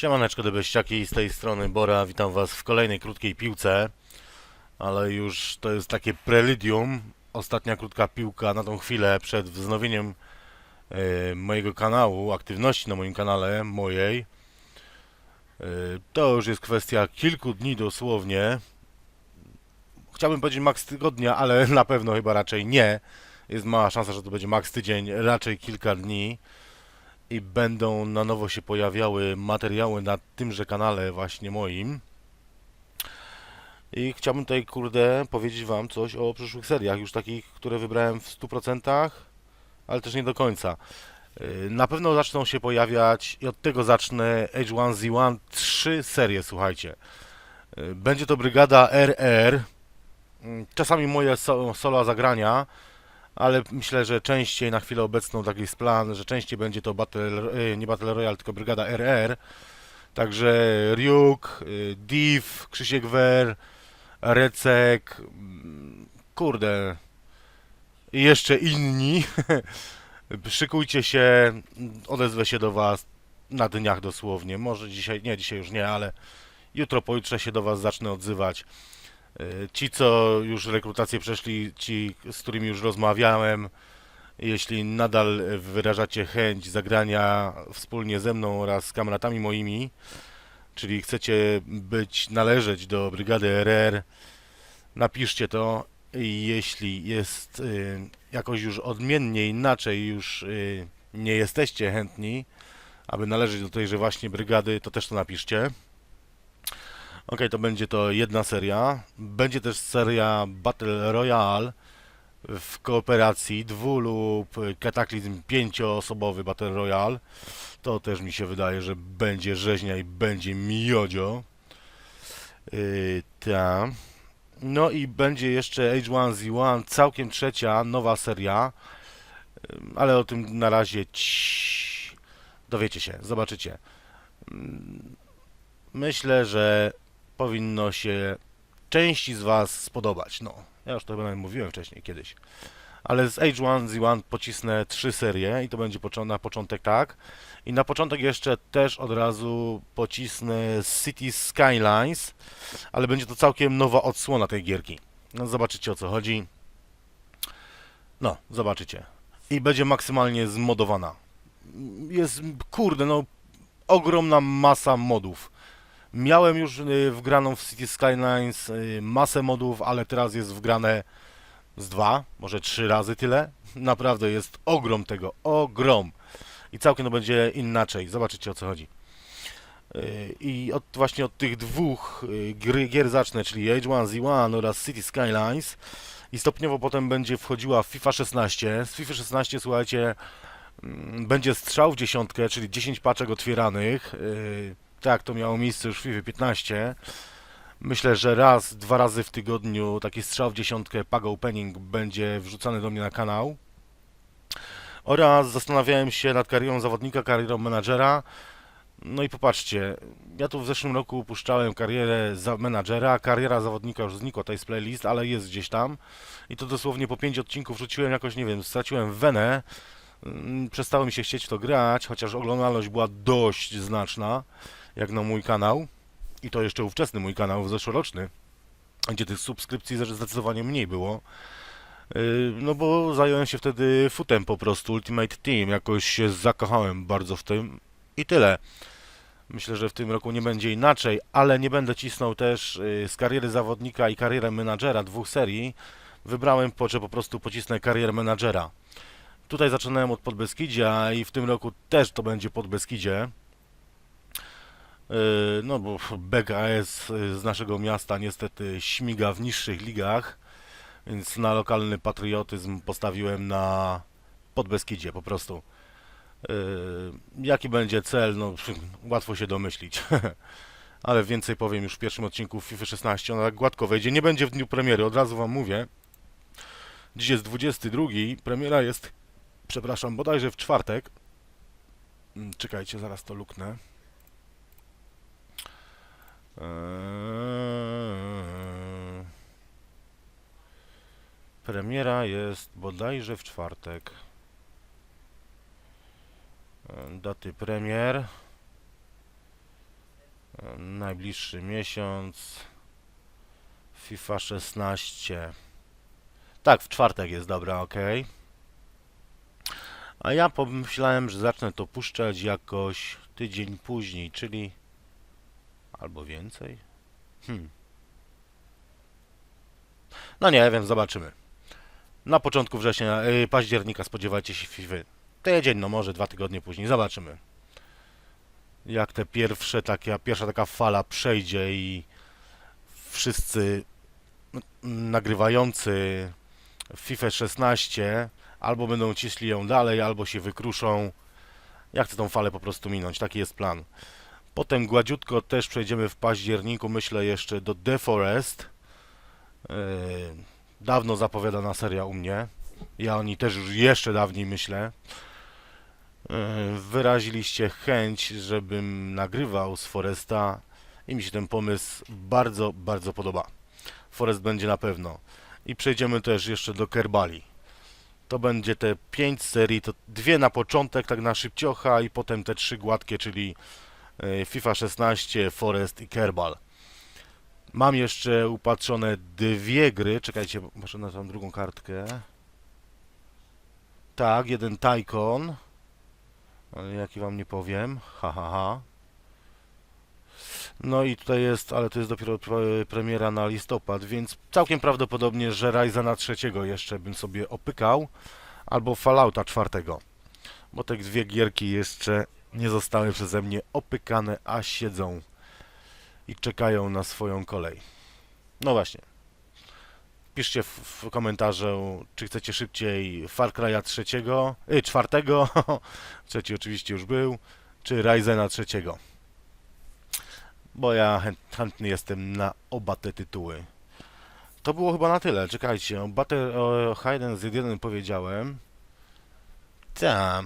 Siemaneczko debeściaki, z tej strony Bora, witam was w kolejnej krótkiej piłce, ale już to jest takie preludium, ostatnia krótka piłka na tą chwilę przed wznowieniem e, mojego kanału, aktywności na moim kanale, mojej. E, to już jest kwestia kilku dni dosłownie. Chciałbym powiedzieć max tygodnia, ale na pewno chyba raczej nie. Jest mała szansa, że to będzie max tydzień, raczej kilka dni i będą na nowo się pojawiały materiały na tymże kanale właśnie moim. I chciałbym tutaj, kurde, powiedzieć Wam coś o przyszłych seriach, już takich, które wybrałem w 100%, ale też nie do końca. Yy, Na pewno zaczną się pojawiać, i od tego zacznę, H1Z1, trzy serie, słuchajcie. Yy, Będzie to Brygada RR, Yy, czasami moje so- solo zagrania, ale myślę, że częściej na chwilę obecną taki jest plan, że częściej będzie to Battle, y, nie Battle Royale, tylko Brygada RR. Także Ryuk, y, Div, Krzysiek Wer, Recek, mm, kurde, i jeszcze inni. Szykujcie się, odezwę się do Was na dniach dosłownie. Może dzisiaj, nie, dzisiaj już nie, ale jutro, pojutrze się do Was zacznę odzywać. Y, Ci, co już rekrutację przeszli, ci, z którymi już rozmawiałem, jeśli nadal wyrażacie chęć zagrania wspólnie ze mną oraz z kamratami moimi, czyli chcecie być, należeć do brygady RR, napiszcie to jeśli jest y, jakoś już odmiennie, inaczej już y, nie jesteście chętni, aby należeć do tejże właśnie brygady, to też to napiszcie. Ok, to będzie to jedna seria. Będzie też seria Battle Royale w kooperacji dwu lub kataklizm pięcioosobowy Battle Royale. To też mi się wydaje, że będzie rzeźnia i będzie miodzio. Yy, ta. No i będzie jeszcze H1Z1, całkiem trzecia, nowa seria. Ym, Ale o tym na razie ci... dowiecie się, zobaczycie. Ym, Myślę, że powinno się części z Was spodobać. No, ja już to chyba mówiłem wcześniej kiedyś. Ale z H1Z1 pocisnę trzy serie i to będzie na początek tak. I na początek jeszcze też od razu pocisnę City Skylines, ale będzie to całkiem nowa odsłona tej gierki. No, zobaczycie o co chodzi. No, zobaczycie. I będzie maksymalnie zmodowana. Jest, kurde, no, ogromna masa modów. Miałem już y, wgraną w City Skylines y, masę modów, ale teraz jest wgrane z dwa, może trzy razy tyle. Naprawdę jest ogrom tego, ogrom. I całkiem to będzie inaczej. Zobaczycie o co chodzi. Y, I od, właśnie od tych dwóch gry, gier zacznę, czyli H1Z1 oraz City Skylines. I stopniowo potem będzie wchodziła FIFA 16. Z FIFA 16, słuchajcie, mm, będzie strzał w dziesiątkę, czyli 10 paczek otwieranych. Tak, to miało miejsce już w FIFA 15. Myślę, że raz, dwa razy w tygodniu taki strzał w dziesiątkę Pago Opening będzie wrzucany do mnie na kanał. Oraz zastanawiałem się nad karierą zawodnika, karierą menadżera. No i popatrzcie, ja tu w zeszłym roku upuszczałem karierę za menadżera, kariera zawodnika już znikła tutaj z playlist, ale jest gdzieś tam. I to dosłownie po 5 odcinków rzuciłem jakoś, nie wiem, straciłem wenę. Mm, Przestało mi się chcieć w to grać, chociaż oglądalność była dość znaczna, jak na mój kanał. I to jeszcze ówczesny mój kanał, zeszłoroczny, gdzie tych subskrypcji zdecydowanie mniej było. Yy, No bo zająłem się wtedy footem po prostu, Ultimate Team, jakoś się zakochałem bardzo w tym i tyle. Myślę, że w tym roku nie będzie inaczej, ale nie będę cisnął też yy, z kariery zawodnika i kariery menadżera dwóch serii. Wybrałem, po, że po prostu pocisnę karierę menadżera. Tutaj zaczynałem od Podbeskidzia i w tym roku też to będzie Podbeskidzie. Yy, No bo BKS z naszego miasta niestety śmiga w niższych ligach, więc na lokalny patriotyzm postawiłem na Podbeskidzie po prostu. Yy, Jaki będzie cel? No, łatwo się domyślić. Ale więcej powiem już w pierwszym odcinku FIFA 16. Ona tak gładko wejdzie. Nie będzie w dniu premiery, od razu Wam mówię. Dziś jest 22. Premiera jest, przepraszam, bodajże w czwartek. Mm, Czekajcie, zaraz to luknę. Eee, Premiera jest bodajże w czwartek. Daty premier. Najbliższy miesiąc. FIFA 16. Tak, w czwartek jest, dobra, ok. A ja pomyślałem, że zacznę to puszczać jakoś tydzień później, czyli albo więcej. Hmm. No nie wiem, zobaczymy. Na początku września, yy, października spodziewajcie się FIFA. Tydzień, no może dwa tygodnie później, zobaczymy. Jak te pierwsze taka, pierwsza taka fala przejdzie i wszyscy nagrywający FIFA 16 albo będą ciśli ją dalej, albo się wykruszą. Ja chcę tą falę po prostu minąć, taki jest plan. Potem gładziutko też przejdziemy w październiku, myślę jeszcze do The Forest. Yy, dawno zapowiadana seria u mnie. Ja o niej też już jeszcze dawniej myślę. Yy, wyraziliście chęć, żebym nagrywał z Foresta i mi się ten pomysł bardzo, bardzo podoba. Forest będzie na pewno. I przejdziemy też jeszcze do Kerbali. To będzie te 5 serii, to dwie na początek, tak na szybciocha i potem te trzy gładkie, czyli e, FIFA 16, Forest i Kerbal. Mam jeszcze upatrzone dwie gry, czekajcie, może na tą drugą kartkę. Tak, jeden Tycoon, ale jaki wam nie powiem, ha ha ha. No i tutaj jest, ale to jest dopiero pre- premiera na listopad, więc całkiem prawdopodobnie, że Ryzena trzeciego jeszcze bym sobie opykał, albo Fallouta czwartego, bo te dwie gierki jeszcze nie zostały przeze mnie opykane, a siedzą i czekają na swoją kolej. No właśnie. Piszcie w, w komentarzu, czy chcecie szybciej Far Cry'a trzeciego, y, czwartego, trzeci oczywiście już był, czy Ryzena trzeciego bo ja chęt, chętny jestem na oba te tytuły. To było chyba na tyle. Czekajcie, o Battle o Hayden z 1 powiedziałem. Tak.